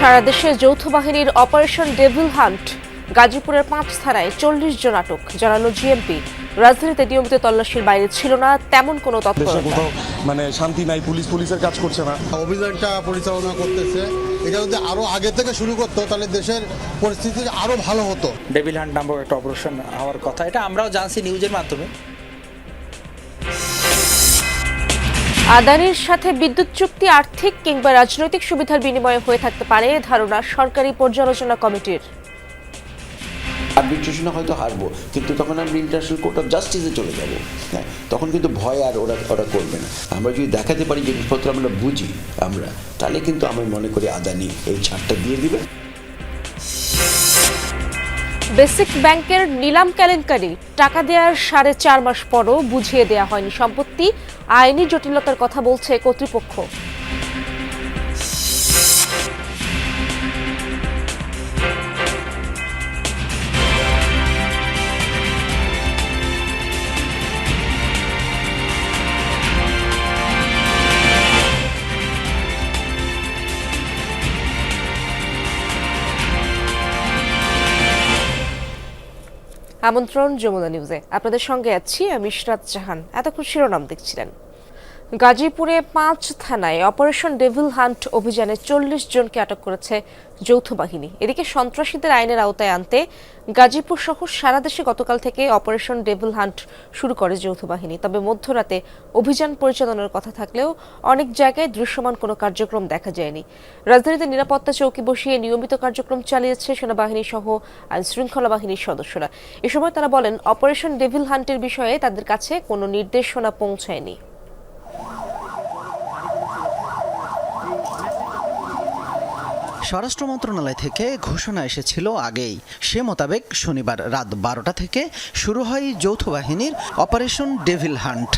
সারা দেশে যৌথ বাহিনীর অপারেশন ডেভিল হান্ট গাজীপুরের পাঁচ থানায় চল্লিশ জন আটক জানালো জিএমপি রাজধানীতে নিয়মিত তল্লাশির বাইরে ছিল না তেমন কোনো তথ্য মানে শান্তি নাই পুলিশ পুলিশের কাজ করছে না। অভিযানটা পরিচালনা করতেছে। এটা যদি আরও আগে থেকে শুরু করতো তাহলে দেশের পরিস্থিতি আরও ভালো হতো। ডেভিল হান্ট নামক একটা অপারেশন হওয়ার কথা। এটা আমরাও জানছি নিউজের মাধ্যমে। আদানির সাথে বিদ্যুৎ চুক্তি আর্থিক কিংবা রাজনৈতিক সুবিধার বিনিময়ে হয়ে থাকতে পারে ধারণা সরকারি পর্যালোচনা কমিটির। আর্বিট্রেশনে হয়তো হারবো কিন্তু তখন আমরা ইন্টারন্যাশনাল কোর্ট অফ জাস্টিসে চলে যাব। হ্যাঁ তখন কিন্তু ভয় আর ওরা ওরা করবে না। আমরা যদি দেখাতে পারি জিনিসপত্র আমরা বুঝি আমরা তাহলে কিন্তু আমি মনে করি আদানি এই ছাড়টা দিয়ে দিবে। বেসিক ব্যাংকের নিলাম কেলেঙ্কারি টাকা দেওয়ার সাড়ে চার মাস পরও বুঝিয়ে দেওয়া হয়নি সম্পত্তি। আইনি জটিলতার কথা বলছে কর্তৃপক্ষ। আমন্ত্রণ যমুনা নিউজে। আপনাদের সঙ্গে আছি আমি ইশরাত জাহান। এতক্ষণ শিরোনাম দেখছিলেন। গাজীপুরে পাঁচ থানায় অপারেশন ডেভিল হান্ট অভিযানে চল্লিশ জনকে আটক করেছে যৌথ বাহিনী। এদিকে সন্ত্রাসীদের আইনের আওতায় আনতে গাজীপুর সহ সারা দেশে গতকাল থেকে অপারেশন ডেভিল হান্ট শুরু করে যৌথ বাহিনী। তবে মধ্যরাতে অভিযান পরিচালনার কথা থাকলেও অনেক জায়গায় দৃশ্যমান কোনো কার্যক্রম দেখা যায়নি। রাজধানীতে নিরাপত্তা চৌকি বসিয়ে নিয়মিত কার্যক্রম চালিয়েছে সেনাবাহিনী সহ আইন শৃঙ্খলা বাহিনীর সদস্যরা। এ সময় তারা বলেন, অপারেশন ডেভিল হান্টের বিষয়ে তাদের কাছে কোনো নির্দেশনা পৌঁছায়নি। স্বরাষ্ট্র মন্ত্রণালয় থেকে ঘোষণা এসেছিল আগেই। সে মোতাবেক শনিবার রাত বারোটা থেকে শুরু হয় যৌথ বাহিনীর অপারেশন ডেভিল হান্ট।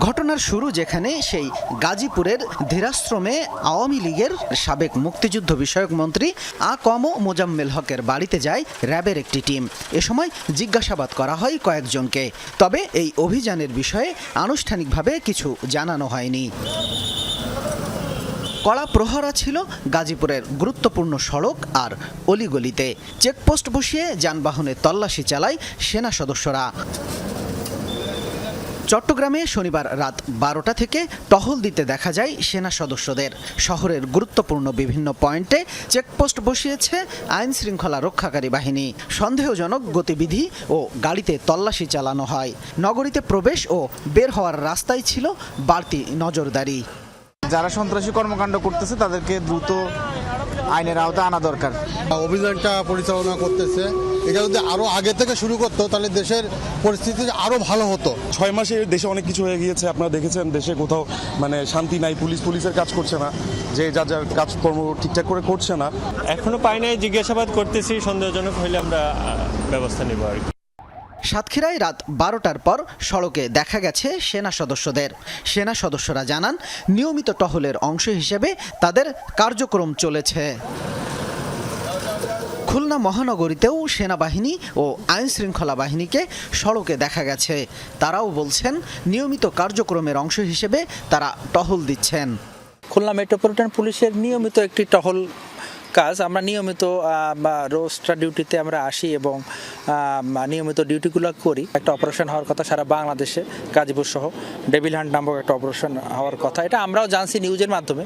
ঘটনার শুরু যেখানে সেই গাজীপুরের ধীরাশ্রমে আওয়ামী লীগের সাবেক মুক্তিযুদ্ধ বিষয়ক মন্ত্রী আ কম মোজাম্মেল হকের বাড়িতে যায় র্যাবের একটি টিম। এ সময় জিজ্ঞাসাবাদ করা হয় কয়েকজনকে। তবে এই অভিযানের বিষয়ে আনুষ্ঠানিকভাবে কিছু জানানো হয়নি। কড়া প্রহরা ছিল গাজীপুরের গুরুত্বপূর্ণ সড়ক আর অলিগলিতে। চেকপোস্ট বসিয়ে যানবাহনে তল্লাশি চালায় সেনা সদস্যরা। চট্টগ্রামে শনিবার রাত বারোটা থেকে টহল দিতে দেখা যায় সেনা সদস্যদের। শহরের গুরুত্বপূর্ণ বিভিন্ন পয়েন্টে চেকপোস্ট বসিয়েছে আইন শৃঙ্খলা রক্ষাকারী বাহিনী। সন্দেহজনক গতিবিধি ও গাড়িতে তল্লাশি চালানো হয়। নগরীতে প্রবেশ ও বের হওয়ার রাস্তায় ছিল বাড়তি নজরদারি। যারা সন্ত্রাসী কর্মকাণ্ড করতেছে তাদেরকে দ্রুত আইনের আওতায় আনা দরকার। অভিযানটা পরিচালনা করতেছে। এটা যদি আরও আগে থেকে শুরু করতো তাহলে দেশের পরিস্থিতি আরও ভালো হতো। ছয় মাসে দেশে অনেক কিছু হয়ে গিয়েছে। আপনারা দেখেছেন দেশে কোথাও মানে শান্তি নাই পুলিশ পুলিশের কাজ করছে না। যে যা যার কাজকর্ম ঠিকঠাক করে করছে না। এখনও পাই নাই জিজ্ঞাসাবাদ করতেছি সন্দেহজনক হলে আমরা ব্যবস্থা নেব আর কি। সাতক্ষীরায় রাত বারোটার পর সড়কে দেখা গেছে সেনা সদস্যদের। সেনা সদস্যরা জানান, নিয়মিত টহলের অংশ হিসেবে তাদের কার্যক্রম চলেছে। খুলনা মহানগরীতেও সেনাবাহিনী ও আইন শৃঙ্খলা বাহিনীকে সড়কে দেখা গেছে। তারাও বলছেন, নিয়মিত কার্যক্রমের অংশ হিসেবে তারা টহল দিচ্ছেন। খুলনা মেট্রোপলিটন পুলিশের নিয়মিত একটি টহল কাজ, আমরা নিয়মিত রোস্টার ডিউটিতে আমরা আসি এবং নিয়মিত ডিউটিগুলো করি। একটা অপারেশন হওয়ার কথা সারা বাংলাদেশে, গাজীপুর সহ ডেভিল হান্ট নামক একটা অপারেশন হওয়ার কথা। এটা আমরাও জানছি নিউজের মাধ্যমে।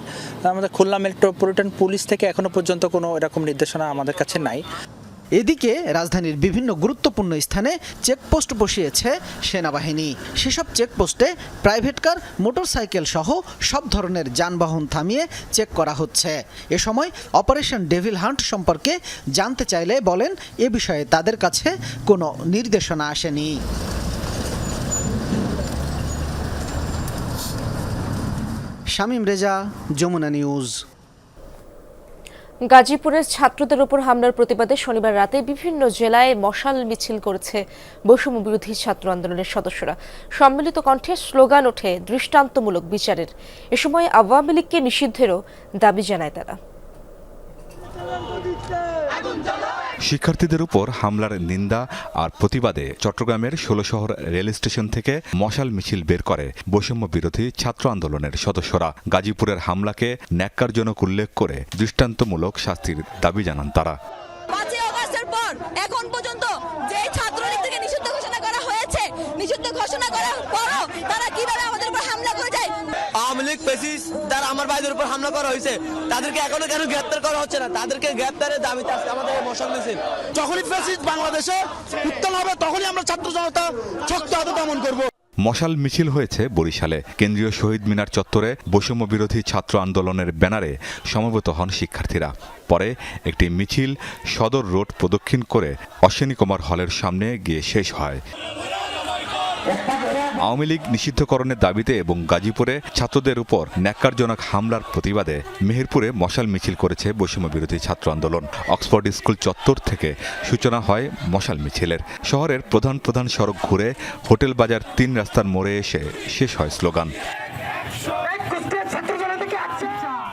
আমাদের খুলনা মেট্রোপলিটন পুলিশ থেকে এখনও পর্যন্ত কোনো এরকম নির্দেশনা আমাদের কাছে নাই। এদিকে রাজধানীর বিভিন্ন গুরুত্বপূর্ণ স্থানে চেকপোস্ট বসিয়েছে সেনাবাহিনী। সেসব চেকপোস্টে প্রাইভেট কার, মোটরসাইকেল সহ সব ধরনের যানবাহন থামিয়ে চেক করা হচ্ছে। এ সময় অপারেশন ডেভিল হান্ট সম্পর্কে জানতে চাইলে বলেন, এ বিষয়ে তাদের কাছে কোনো নির্দেশনা আসেনি। শামীম রেজা, যমুনা নিউজ। গাজীপুরের ছাত্রদের উপর হামলার প্রতিবাদে শনিবার রাতে বিভিন্ন জেলায় মশাল মিছিল করেছে বৈষম্য বিরোধী ছাত্র আন্দোলনের সদস্যরা। সম্মিলিত কণ্ঠে স্লোগান ওঠে দৃষ্টান্তমূলক বিচারের। এ সময় আওয়ামী লীগকে নিষিদ্ধেরও দাবি জানায় তারা। শিক্ষার্থীদের উপর হামলার নিন্দা আর প্রতিবাদে চট্টগ্রামের ষোলশহর রেল স্টেশন থেকে মশাল মিছিল বের করে বৈষম্য বিরোধী ছাত্র আন্দোলনের সদস্যরা। গাজীপুরের হামলাকে ন্যাক্কারজনক উল্লেখ করে দৃষ্টান্তমূলক শাস্তির দাবি জানান তারা। এখন পর্যন্ত নিষিদ্ধ ঘোষণা পরও তারা কীভাবে আমাদের উপর হামলা করে যায়? আওয়ামী লীগ পেসিস যারা আমার ভাইদের উপর হামলা করা হয়েছে। তাদেরকে এখনও কেন গ্রেপ্তার করা হচ্ছে না? তাদেরকে গ্রেপ্তারের দাবিতে আজকে আমাদের মিছিল। যখনই ফেসিস বাংলাদেশে উত্তাল হবে তখনই আমরা ছাত্র জনতা শক্ত হাতে দমন করব। মশাল মিছিল হয়েছে বরিশালে। কেন্দ্রীয় শহীদ মিনার চত্বরে বৈষম্য বিরোধী ছাত্র আন্দোলনের ব্যানারে সমবেত হন শিক্ষার্থীরা। পরে একটি মিছিল সদর রোড প্রদক্ষিণ করে অশ্বিনী কুমার হলের সামনে গিয়ে শেষ হয়। আওয়ামী লীগ নিষিদ্ধকরণের দাবিতে এবং গাজীপুরে ছাত্রদের উপর ন্যাক্কারজনক হামলার প্রতিবাদে মেহেরপুরে মশাল মিছিল করেছে বৈষম্য বিরোধী ছাত্র আন্দোলন। অক্সফোর্ড স্কুল চত্বর থেকে সূচনা হয় মশাল মিছিলের। শহরের প্রধান প্রধান সড়ক ঘুরে হোটেল বাজার তিন রাস্তার মোড়ে এসে শেষ হয় স্লোগান।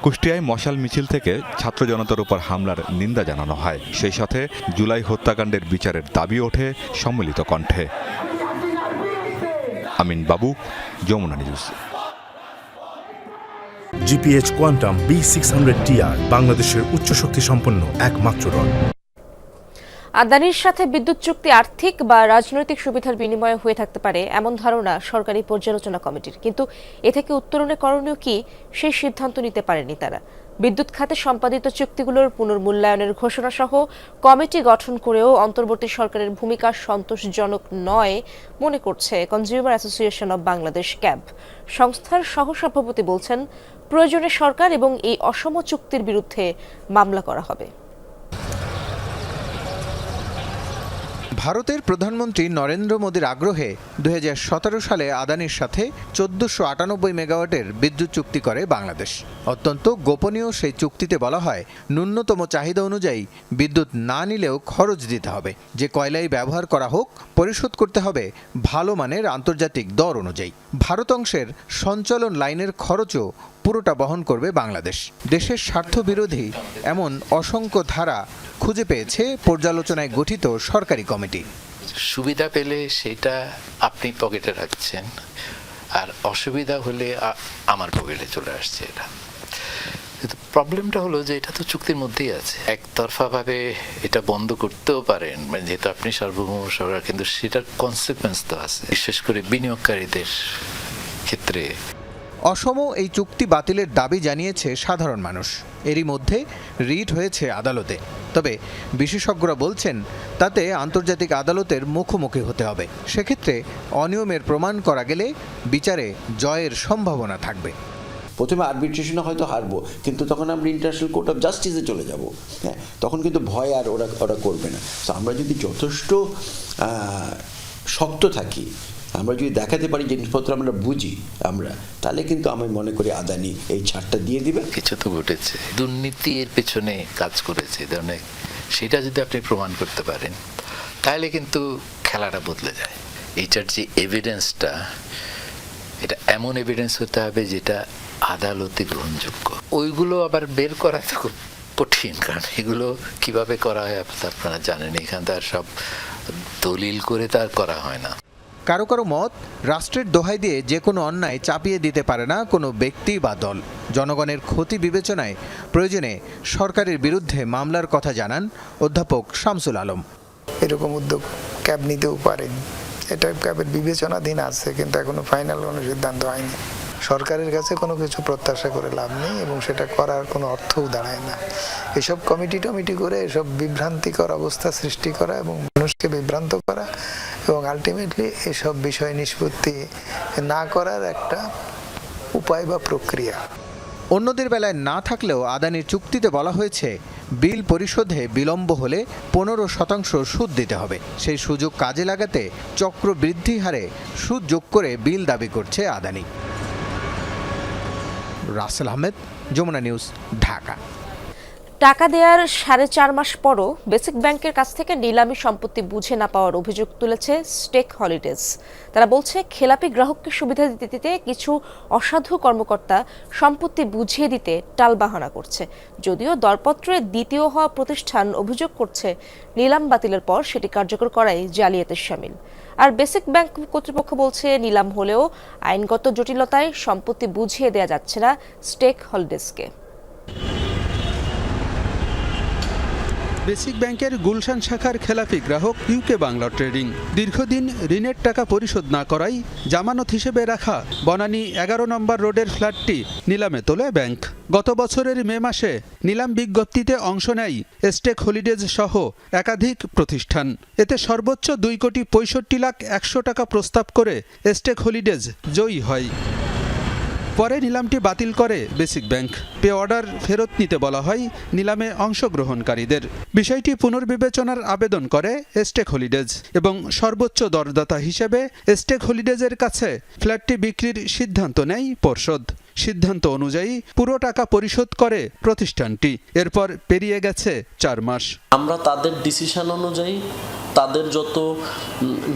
কুষ্টিয়ায় মশাল মিছিল থেকে ছাত্র জনতার উপর হামলার নিন্দা জানানো হয়। সেই সাথে জুলাই হত্যাকাণ্ডের বিচারের দাবি ওঠে সম্মিলিত কণ্ঠে। Amin Babu Jamuna news GPH Quantum B six hundred TR বাংলাদেশের উচ্চ শক্তি সম্পন্ন একমাত্র রড। আদানির সাথে বিদ্যুৎ চুক্তি আর্থিক বা রাজনৈতিক সুবিধার বিনিময়ে হয়ে থাকতে পারে এমন ধারণা সরকারি পর্যালোচনা কমিটির। কিন্তু এ থেকে উত্তরণে করণীয় কি সেই সিদ্ধান্ত নিতে পারেনি তারা। বিদ্যুৎ খাতে সম্পাদিত চুক্তিগুলোর পুনর্মূল্যায়নের ঘোষণা সহ কমিটি গঠন করেও অন্তর্বর্তী সরকারের ভূমিকা সন্তোষজনক নয় মনে করছে consumer association of Bangladesh CAB সংস্থার সহসভাপতি বলছেন, প্রয়োজনে সরকার এবং এই অসম চুক্তির বিরুদ্ধে মামলা করা হবে। ভারতের প্রধানমন্ত্রী নরেন্দ্র মোদীর আগ্রহে দু হাজার সতেরো সালে আদানির সাথে চোদ্দশো আটানব্বই মেগাওয়াটের বিদ্যুৎ চুক্তি করে বাংলাদেশ। অত্যন্ত গোপনীয় সেই চুক্তিতে বলা হয়, ন্যূনতম চাহিদা অনুযায়ী বিদ্যুৎ না নিলেও খরচ দিতে হবে। যে কয়লাই ব্যবহার করা হোক, পরিশোধ করতে হবে ভালো মানের আন্তর্জাতিক দর অনুযায়ী। ভারত অংশের সঞ্চালন লাইনের খরচও পুরোটা বহন করবে বাংলাদেশ। দেশের স্বার্থ বিরোধী এমন অসংখ্য ধারা খুঁজে পেয়েছে পর্যালোচনায় গঠিত সরকারি কমিটি। সুবিধা পেলে সেটা আপনি পকেটে রাখছেন, আর অসুবিধা হলে আমার পকেটে চলে আসছে এটা। কিন্তু প্রবলেমটা হলো যে এটা তো চুক্তির মধ্যেই আছে। একতরফাভাবে এটা বন্ধ করতেও পারেন মানে যেহেতু আপনি সার্বভৌম সরকার কিন্তু সেটার কনসিকুয়েন্স তো আছে, বিশেষ করে বিনিয়োগকারীদের ক্ষেত্রে। অসম এই চুক্তি বাতিলের দাবি জানিয়েছে সাধারণ মানুষ। এরই মধ্যে রিট হয়েছে আদালতে। তবে বিশেষজ্ঞরা বলছেন, তাতে আন্তর্জাতিক আদালতের মুখোমুখি হতে হবে। সেক্ষেত্রে অনিয়মের প্রমাণ করা গেলে বিচারে জয়ের সম্ভাবনা থাকবে। প্রথমে আরবিট্রেশনে হয়তো হারবো, কিন্তু তখন আমরা ইন্টারন্যাশনাল কোর্ট অফ জাস্টিসে চলে যাব। হ্যাঁ তখন কিন্তু ভয় আর ওরা ওরা করবে না। তো আমরা যদি যথেষ্ট শক্ত থাকি আমরা যদি দেখাতে পারি জিনিসপত্র আমরা বুঝি আমরা, তাহলে কিন্তু আমি মনে করি আদানি এই ছাড়টা দিয়ে দিবে। কিছু তো ঘটেছে। দুর্নীতি এর পেছনে কাজ করেছে ধরনের। সেটা যদি আপনি প্রমাণ করতে পারেন, তাহলে কিন্তু খেলাটা বদলে যায়। এইটার যে এভিডেন্সটা এটা এমন এভিডেন্স হতে হবে যেটা আদালতে গ্রহণযোগ্য। ওইগুলো আবার বের করা তো খুব কঠিন, কারণ এগুলো কীভাবে করা হয় আপ- আপনারা জানেন, এখান তো আর সব দলিল করে তার করা হয় না। কারও কারও মত, রাষ্ট্রের দোহাই দিয়ে যে কোনো অন্যায় চাপিয়ে দিতে পারে না কোনো ব্যক্তি বা দল। জনগণের ক্ষতি বিবেচনায় প্রয়োজনে সরকারের বিরুদ্ধে মামলার কথা জানান অধ্যাপক শামসুল আলম। এরকম উদ্যোগ ক্যাব নিতেও পারেন। এটা ক্যাবের বিবেচনাধীন আছে, কিন্তু এখনও ফাইনাল কোনো সিদ্ধান্ত হয়নি। সরকারের কাছে কোনো কিছু প্রত্যাশা করে লাভ নেই এবং সেটা করার কোনো অর্থও দাঁড়ায় না। এসব কমিটি টমিটি করে এসব বিভ্রান্তিকর অবস্থা সৃষ্টি করা এবং মানুষকে বিভ্রান্ত করা এবং আলটিমেটলি এসব বিষয় নিষ্পত্তি না করার একটা উপায় বা প্রক্রিয়া। অন্যদের বেলায় না থাকলেও আদানির চুক্তিতে বলা হয়েছে, বিল পরিশোধে বিলম্ব হলে পনেরো শতাংশ সুদ দিতে হবে। সেই সুযোগ কাজে লাগাতে চক্র বৃদ্ধি হারে সুদ যোগ করে বিল দাবি করছে আদানি। রাসেল আহমেদ, যমুনা নিউজ, ঢাকা। টাকা দেওয়ার সাড়ে চার মাস পরও বেসিক ব্যাংকের কাছ থেকে নিলামি সম্পত্তি বুঝে না পাওয়ার অভিযোগ তুলেছে স্টেক হলিডেজ। তারা বলছে, খেলাপি গ্রাহককে সুবিধা দিতে দিতে কিছু অসাধু কর্মকর্তা সম্পত্তি বুঝিয়ে দিতে টালবাহানা করছে। যদিও দরপত্রে দ্বিতীয় হওয়া প্রতিষ্ঠান অভিযোগ করছে, নিলাম বাতিলের পর সেটি কার্যকর করাই জালিয়াতের সামিল আর বেসিক ব্যাংক কর্তৃপক্ষ বলছে, নিলাম হলেও আইনগত জটিলতায় সম্পত্তি বুঝিয়ে দেওয়া যাচ্ছে না স্টেক হলিডেজকে। বেসিক ব্যাংকের গুলশান শাখার খেলাফি গ্রাহক ইউকে বাংলা ট্রেডিং। দীর্ঘদিন ঋণের টাকা পরিশোধ না করাই জামানত হিসেবে রাখা বনানী এগারো নম্বর রোডের ফ্ল্যাটটি নিলামে তোলে ব্যাংক। গত বছরের মে মাসে নিলাম বিজ্ঞপ্তিতে অংশ নেয় স্টেক হলিডেজ সহ একাধিক প্রতিষ্ঠান। এতে সর্বোচ্চ দুই কোটি পঁয়ষট্টি লাখ একশো টাকা প্রস্তাব করে স্টেক হলিডেজ জয়ী হয়। পরে নিলামটি বাতিল করে বেসিক ব্যাংক পে অর্ডার ফেরত নিতে বলা হয় নিলামে অংশগ্রহণকারীদের। বিষয়টি পুনর্বিবেচনার আবেদন করে স্টেক হলিডেজ এবং সর্বোচ্চ দরদাতা হিসেবে স্টেক হলিডেজের কাছে ফ্ল্যাটটি বিক্রির সিদ্ধান্ত নেয় পর্ষদ। সিদ্ধান্ত অনুযায়ী পুরো টাকা পরিশোধ করে প্রতিষ্ঠানটি। এরপর পেরিয়ে গেছে চার মাস। আমরা তাদের ডিসিশন অনুযায়ী তাদের যত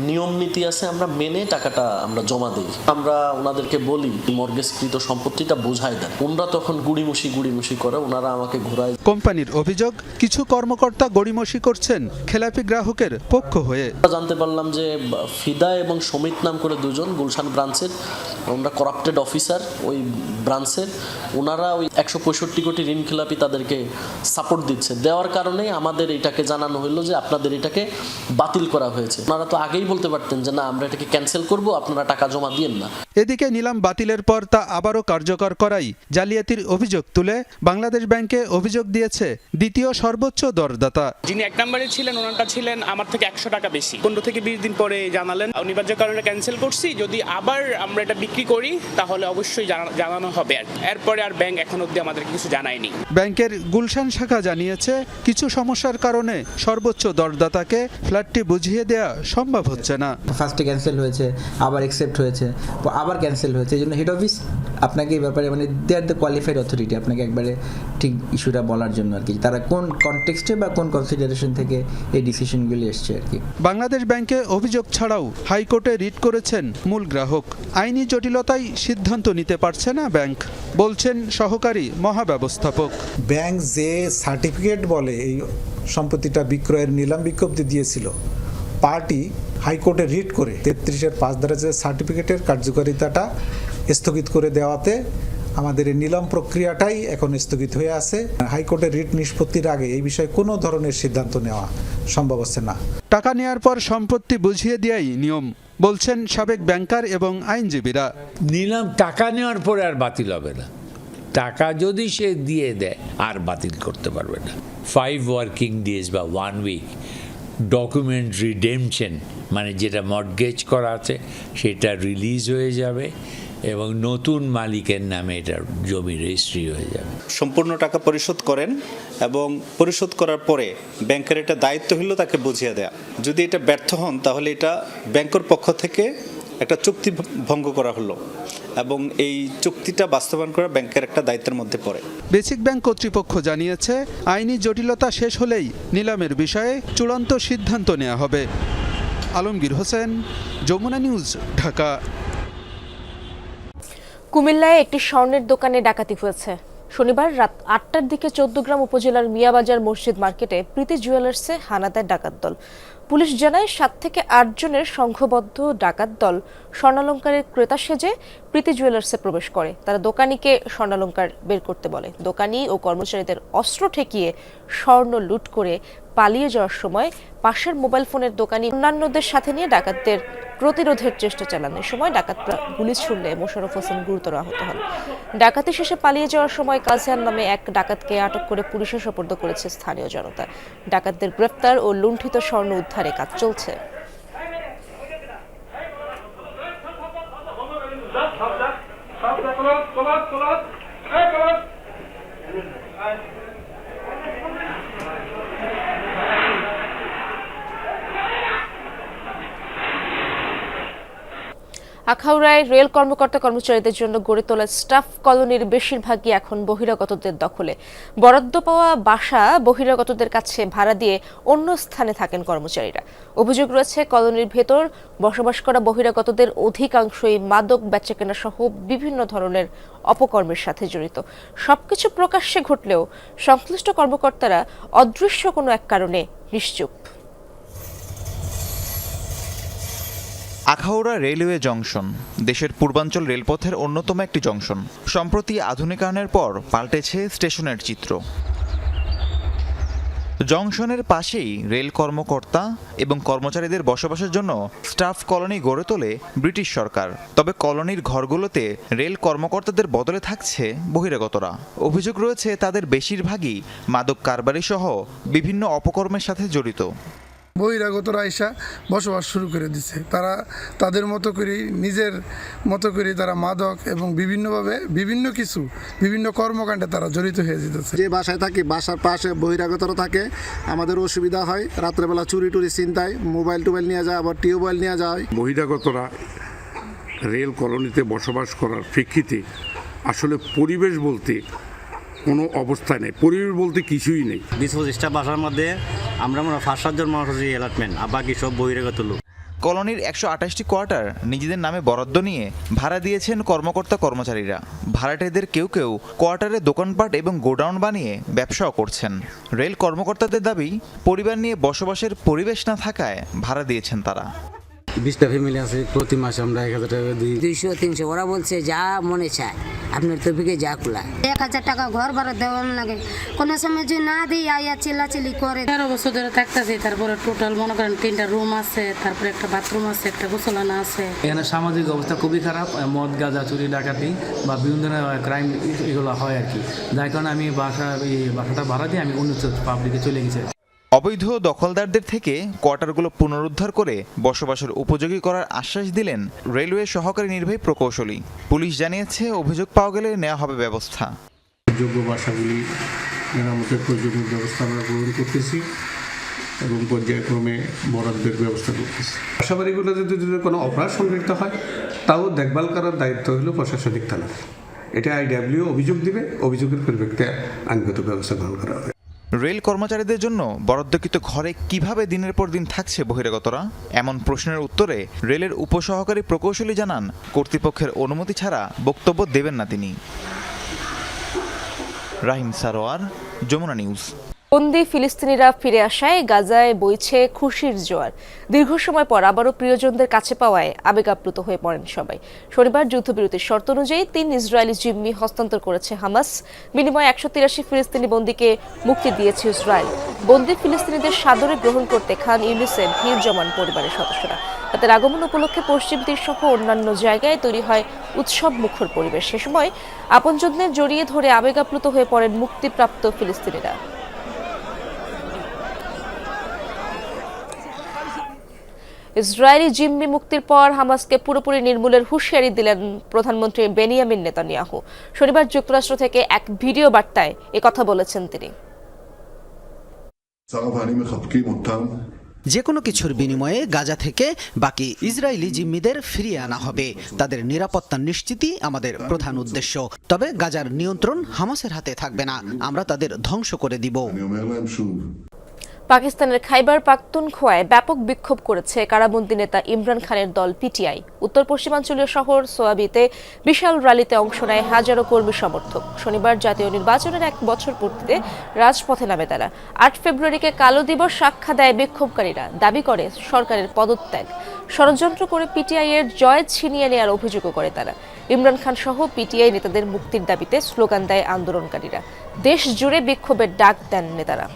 নিয়ম নীতি আছে আমরা মেনে টাকাটা আমরা জমা দিই। আমরা ওনাদেরকে বলি মর্গেজকৃত সম্পত্তিটা বোঝাই দেন। ওনারা তখন গুড়িমুষি গুড়িমুষি করে ওনারা আমাকে ঘোরায়। কোম্পানির অভিযোগ কিছু কর্মকর্তা গড়িমসি করছেন খেলাপি গ্রাহকের পক্ষ হয়ে। জানতে পারলাম যে ফিদা এবং সমিত নাম করে দুজন গুলশান ব্রাঞ্চের ওনারা করাপ্টেড অফিসার ওই ব্রাঞ্চের ওনারা ওই একশো পঁয়ষট্টি কোটি ঋণ খেলাপি তাদেরকে সাপোর্ট দিচ্ছে। দেওয়ার কারণে আমাদের এটাকে জানানো হলো যে আপনাদের এটাকে বাতিল করা হয়েছে। ওনারা তো আগেই বলতে পারতেন যে না আমরা এটাকে ক্যান্সেল করব আপনারা টাকা জমা দিয়েন না। এদিকে নিলাম বাতিলের পর তা আবারও কার্যকর করাই জালিয়াতির অভিযোগ তুলে বাংলাদেশ ব্যাংকে অভিযোগ দিয়েছে দ্বিতীয় সর্বোচ্চ দরদাতা। যিনি এক নম্বরে ছিলেন ওনারটা ছিলেন আমার থেকে একশো টাকা বেশি। পনেরো থেকে বিশ দিন পরে জানালেন অনিবার্য কারণে ক্যান্সেল করছি। যদি আবার আমরা এটা বিক্রি করি তাহলে অবশ্যই জানা- জানানো হবে। আর এরপরে আর ব্যাংক এখন অবধি আমাদের কিছু জানায়নি। ব্যাংকের গুলশান শাখা জানিয়েছে কিছু সমস্যার কারণে সর্বোচ্চ দরদাতাকে ফ্ল্যাটটি বুঝিয়ে দেয়া সম্ভব হচ্ছে না। ফার্স্টে ক্যান্সেল হয়েছে আবার অ্যাকসেপ্ট হয়েছে আবার ক্যান্সেল হয়েছে এই জন্য হেড অফিস আপনাকে এই ব্যাপারে মানে they are the qualified authority আপনাকে একবারে ঠিক ইস্যুটা বলার জন্য আর কি। তারা কোন কনটেক্সটে বা কোন কনসিডারেশন থেকে এই ডিসিশনগুলি এসছে আর কি? বাংলাদেশ ব্যাংকে অভিযোগ ছাড়াও হাইকোর্টে রিট করেছেন মূল গ্রাহক। আইনি জটিলতায় সিদ্ধান্ত নিতে পারছে না ব্যাংক বলছেন সহকারী মহাব্যবস্থাপক। ব্যাংক যে সার্টিফিকেট বলে এই সম্পত্তিটা বিক্রয়ের নিলাম বিজ্ঞপ্তি দিয়েছিল পার্টি হাইকোর্টে রিট করে তেত্রিশের পাঁচ দ্বারা যে সার্টিফিকেটের কার্যকারিতাটা স্থগিত করে দেওয়াতে আমাদের এই নিলাম প্রক্রিয়াটাই এখন স্থগিত হয়ে আছে। হাইকোর্টের রিট নিষ্পত্তির আগে এই বিষয়ে কোনো ধরনের সিদ্ধান্ত নেওয়া সম্ভব হচ্ছে না। টাকা নেওয়ার পর সম্পত্তি বুঝিয়ে দেয়াই নিয়ম বলছেন সাবেক ব্যাংকার এবং আইনজীবীরা। নিলাম টাকা নেওয়ার পরে আর বাতিল হবে না। টাকা যদি সে দিয়ে দেয় আর বাতিল করতে পারবে না। ফাইভ ওয়ার্কিং ডেজ বা ওয়ান উইক ডকুমেন্ট রিডেমশন মানে যেটা মর্গেজ করা আছে সেটা রিলিজ হয়ে যাবে। এবং নতুন মালিকের নামে এটা জমি রেজিস্ট্রি হয়ে যাবে। সম্পূর্ণ টাকা পরিশোধ করেন এবং পরিশোধ করার পরে ব্যাংকের এটা দায়িত্ব হলো তাকে বুঝিয়ে দেয়া। যদি এটা ব্যর্থ হন তাহলে এটা ব্যাংকের পক্ষ থেকে একটা চুক্তি ভঙ্গ করা হলো এবং এই চুক্তিটা বাস্তবায়ন করা ব্যাংকের একটা দায়িত্বের মধ্যে পড়ে। বেসিক ব্যাংক কর্তৃপক্ষ জানিয়েছে আইনি জটিলতা শেষ হলেই নিলামের বিষয়ে চূড়ান্ত সিদ্ধান্ত নেওয়া হবে। আলমগীর হোসেন যমুনা নিউজ ঢাকা। কুমিল্লায় একটি স্বর্ণের দোকানে ডাকাতি হয়েছে। শনিবার রাত আটটার দিকে চৌদ্দগ্রাম উপজেলার মিয়াবাজার মসজিদ মার্কেটে প্রীতি জুয়েলার্সে হানা দেয় ডাকাত দল। পুলিশ জানায়, সাত থেকে আট জনের সংঘবদ্ধ ডাকাত দল স্বর্ণালঙ্কারের ক্রেতা সেজে প্রীতি জুয়েলার্সে প্রবেশ করে। তারা দোকানিকে স্বর্ণালঙ্কার বের করতে বলে। দোকানি ও কর্মচারীদের অস্ত্র ঠেকিয়ে স্বর্ণ লুট করে পালিয়ে যাওয়ার সময় পাশের মোবাইল ফোনের দোকানি অন্যান্যদের সাথে নিয়ে ডাকাতদের প্রতিরোধের চেষ্টা চালানোর সময় ডাকাতরা গুলি ছুড়লে মোশাররফ হোসেন গুরুতর আহত হন। ডাকাতি শেষে পালিয়ে যাওয়ার সময় কাজিয়ান নামে এক ডাকাতকে আটক করে পুলিশের সোপর্দ করেছে স্থানীয় জনতা। ডাকাতদের গ্রেফতার ও লুণ্ঠিত স্বর্ণ উদ্ধারে কাজ চলছে। আখাউড়ায় রেল কর্মকর্তা কর্মচারীদের জন্য গড়ে তোলা স্টাফ কলোনির বেশিরভাগই এখন বহিরাগতদের দখলে। বরাদ্দ পাওয়া বাসা বহিরাগতদের কাছে ভাড়া দিয়ে অন্য স্থানে থাকেন কর্মচারীরা। অভিযোগ রয়েছে, কলোনির ভেতর বসবাস করা বহিরাগতদের অধিকাংশই মাদক বেচাকেনা সহ বিভিন্ন ধরনের অপকর্মের সাথে জড়িত। সবকিছু প্রকাশ্যে ঘটলেও সংশ্লিষ্ট কর্মকর্তারা অদৃশ্য কোনো এক কারণে নিশ্চুপ। আখাউড়া রেলওয়ে জংশন, দেশের পূর্বাঞ্চল রেলপথের অন্যতম একটি জংশন। সম্প্রতি আধুনিকায়নের পর পাল্টেছে স্টেশনের চিত্র। জংশনের পাশেই রেল কর্মকর্তা এবং কর্মচারীদের বসবাসের জন্য স্টাফ কলোনি গড়ে তোলে ব্রিটিশ সরকার। তবে কলোনির ঘরগুলোতে রেল কর্মকর্তাদের বদলে থাকছে বহিরাগতরা। অভিযোগ রয়েছে, তাদের বেশিরভাগই মাদক কারবারি সহ বিভিন্ন অপকর্মের সাথে জড়িত। বহিরাগতরা এসা বসবাস শুরু করে দিছে। তারা তাদের মতো করে নিজের মতো করে তারা মাদক এবং বিভিন্নভাবে বিভিন্ন কিছু বিভিন্ন কর্মকাণ্ডে তারা জড়িত হয়ে যেতেছে। যে বাসায় থাকি বাসার পাশে বহিরাগতরা থাকে আমাদের অসুবিধা হয়। রাত্রেবেলা চুরি টুরি চিন্তায় মোবাইল টোবাইল নিয়ে যায় আবার টিউবওয়েল নিয়ে যায়। বহিরাগতরা রেল কলোনিতে বসবাস করার প্রেক্ষিতে আসলে পরিবেশ বলতে কোনো অবস্থায় নেই। পরিবেশ বলতে কিছুই নেই। বিশ পঁচিশটা বাসার মধ্যে আমরা মনে হয় পাঁচ সাতজন মানুষ আছি অ্যালার্টমেন্ট আর বাকি সব বহিরাগত লোক। কলোনির একশো আঠাশটি কোয়ার্টার নিজেদের নামে বরাদ্দ নিয়ে ভাড়া দিয়েছেন কর্মকর্তা কর্মচারীরা। ভাড়াটেদের কেউ কেউ কোয়ার্টারে দোকানপাট এবং গোডাউন বানিয়ে ব্যবসাও করছেন। রেল কর্মকর্তাদের দাবি পরিবার নিয়ে বসবাসের পরিবেশ না থাকায় ভাড়া দিয়েছেন তারা। বিশটা ফ্যামিলি আছে প্রতি মাসে আমরা এক হাজার টাকা দিই। দুইশো তিনশো ওরা বলছে যা মনে চায়। আপনার তফিকে যা কুলা এক হাজার টাকা ঘর ভাড়া দেওয়ার লাগে। কোনো সময় যদি না দিই আইয়া চিল্লাচিল্লি করে। তেরো বছর ধরে থাকতেছি তারপরে টোটাল মনে করেন তিনটা রুম আছে তারপরে একটা বাথরুম আছে একটা গোসলানা আছে। এখানে সামাজিক অবস্থা খুবই খারাপ মদ গাঁজা চুরি ডাকাতি বা বিভিন্ন ধরনের ক্রাইম এগুলো হয় আর কি। যার কারণে আমি বাসা এই বাসাটা ভাড়া দিয়ে আমি অন্য পাবলিকে চলে গেছি অবৈধ দখলদারদের থেকে কোয়ার্টারগুলো পুনরুদ্ধার করে বসবাসের উপযোগী করার আশ্বাস দিলেন রেলওয়ে সহকারী নির্বাহী প্রকৌশলী। পুলিশ জানিয়েছে, অভিযোগ পাওয়া গেলে নেওয়া হবে ব্যবস্থা। যোগ্য বাসাগুলি মেরামতের প্রয়োজনীয় ব্যবস্থা আমরা গ্রহণ করতেছি এবং পর্যায়ক্রমে বরাদ্দের ব্যবস্থা করতেছি। বাসাবাড়িগুলো যদি কোনো অপরাধ সংঘটিত হয়, তাও দেখভাল করার দায়িত্ব হলো প্রশাসনিক থানা এটা আইডাব্লিউ অভিযোগ দিবে, অভিযোগের পরিপ্রেক্ষিতে আইনগত ব্যবস্থা গ্রহণ করা হবে। রেল কর্মচারীদের জন্য বরাদ্দকৃত ঘরে কীভাবে দিনের পর দিন থাকছে বহিরাগতরা? এমন প্রশ্নের উত্তরে রেলের উপসহকারী প্রকৌশলী জানান, কর্তৃপক্ষের অনুমতি ছাড়া বক্তব্য দেবেন না তিনি। রাহিম সারোয়ার, যমুনা নিউজ। বন্দি ফিলিস্তিনিরা ফিরে আসায় গাজায় বইছে খুশির জোয়ার। দীর্ঘ সময় পর আবারও প্রিয়জনদের কাছে পাওয়ায় আবেগ আপ্লুত হয়ে পড়েন সবাই। শনিবার যুদ্ধবিরতির শর্ত অনুযায়ী তিন ইসরায়েলি জিম্মি হস্তান্তর করেছে হামাস। বিনিময়ে একশো তিরাশি ফিলিস্তিনি বন্দীকে মুক্তি দিয়েছে ইসরায়েল। বন্দি ফিলিস্তিনিদের সাদরে গ্রহণ করতে খান ইউনিসে ভিড় জমান পরিবারের সদস্যরা। তাদের আগমন উপলক্ষে পশ্চিম তীর সহ অন্যান্য জায়গায় তৈরি হয় উৎসব মুখর পরিবেশ। সে সময় আপনজনদের জড়িয়ে ধরে আবেগ আপ্লুত হয়ে পড়েন মুক্তিপ্রাপ্ত ফিলিস্তিনিরা। ইসরায়েলি জিম্মি মুক্তির পর হামাসকে পুরোপুরি নির্মূলের হুঁশিয়ারি দিলেন প্রধানমন্ত্রী বেনিয়ামিন নেতানিয়াহু। শনিবার যুক্তরাষ্ট্র থেকে এক ভিডিও বার্তায় কথা বলেছেন তিনি। যে কোনো কিছুর বিনিময়ে গাজা থেকে বাকি ইসরায়েলি জিম্মিদের ফিরিয়ে আনা হবে। তাদের নিরাপত্তা নিশ্চিতই আমাদের প্রধান উদ্দেশ্য। তবে গাজার নিয়ন্ত্রণ হামাসের হাতে থাকবে না। আমরা তাদের ধ্বংস করে দিব। পাকিস্তানের খাইবার পাখতুনখোয়ায় ব্যাপক বিক্ষোভ করেছে কারাবন্দী নেতা ইমরান খানের দল পিটিআই। উত্তর পশ্চিমাঞ্চলীয় শহর সোয়াবিতে বিশাল র্যালিতে অংশ নেয় হাজারো কর্মী সমর্থক। শনিবার জাতীয় নির্বাচনের এক বছর পূর্তিতে রাজপথে নামে তারা। আট ফেব্রুয়ারিকে কালো দিবস সাক্ষা দেয় বিক্ষোভকারীরা। দাবি করে, সরকারের পদত্যাগ। ষড়যন্ত্র করে পিটিআই এর জয় ছিনিয়ে নেওয়ার অভিযোগও করে তারা। ইমরান খান সহ পিটিআই নেতাদের মুক্তির দাবিতে স্লোগান দেয় আন্দোলনকারীরা। দেশ জুড়ে বিক্ষোভের ডাক দেন নেতারা।